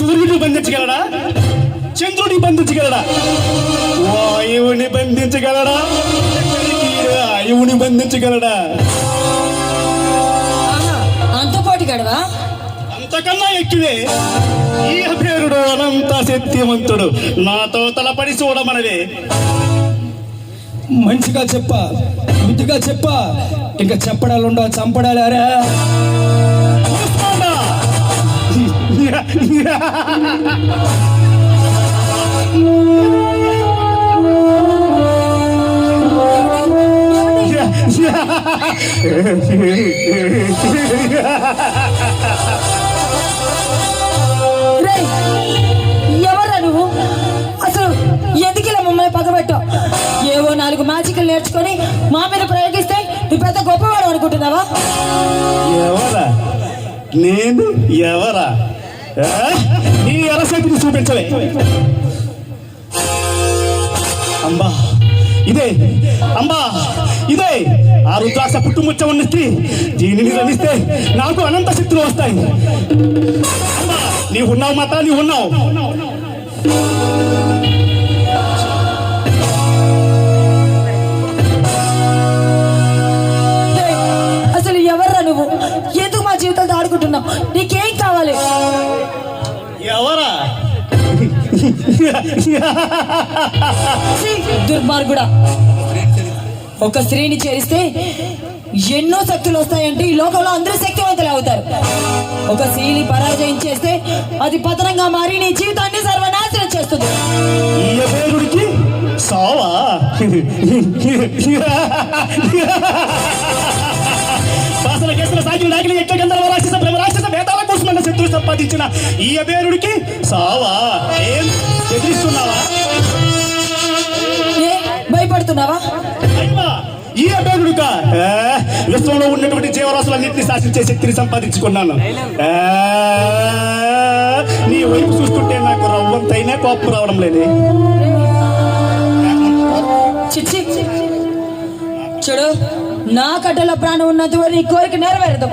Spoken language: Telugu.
సూర్యుడిని బంధించగలడా? చంద్రుడిని బంధించగలడా? వాయువుని బంధించగలడా? వాయువుని బంధించగలడా? అంతపాటి గడవా అంతకన్నా ఎక్కువే. ఈ అభేరుడు అనంత శక్తివంతుడు. నాతో తలపడి చూడమనవే. మంచిగా చెప్ప బుద్ధిగా చెప్ప. ఇంకా చెప్పడాలు ఉండవు ఎవరా నువ్వు? అసలు ఎందుకు ఇలా మమ్మల్ని పగబెట్టావు? ఏవో నాలుగు మ్యాజికలు నేర్చుకొని మా మీద ప్రయోగిస్తే నువ్వు పెద్ద గొప్పవాడు అనుకుంటున్నావా? ఎవరా? నేను ఎవరా? నీ ఎరసతిని చూపించలే. అంబా ఇదే అంబా ఇదే. ఆ రుద్రాక్ష పుట్టుముచ్చ ఉన్న స్త్రీ దీనిని రమిస్తే నాకు అనంత శక్తులు వస్తాయి. అంబా నీవు ఉన్నావు మాత నీవు ఉన్నావు. అసలు ఎవర్రా నువ్వు? ఎందుకు మా జీవితాలతో ఆడుకుంటున్నావు నీకేం కావాలి? దుర్మార్గుడా. ఒక స్త్రీని చేరిస్తే ఎన్నో శక్తులు వస్తాయంటే ఈ లోకంలో అందరూ శక్తివంతులు అవుతారు. ఒక స్త్రీని పరాజయం చేస్తే అది పతనంగా మారి నీ జీవితాన్ని సర్వనాశనం చేస్తుంది. సావా? కేసుల సంపాదించిన ఈ అభేరుడికి సావా? ఏం? ఎదిరిస్తున్నావా భయపడుతున్నావా? ఈ అభేరుడుక? విశ్వంలో ఉన్నటువంటి జీవరాశులన్నింటినీ శాసించే శక్తిని సంపాదించుకున్నాను. నీ వైపు చూస్తుంటే నాకు రవ్వంతైనా కోపం రావడం లేదే. చిచ్చి చూడు నా కట్టలో ప్రాణం ఉన్నంత వరకు నీ కోరిక నెరవేరదు.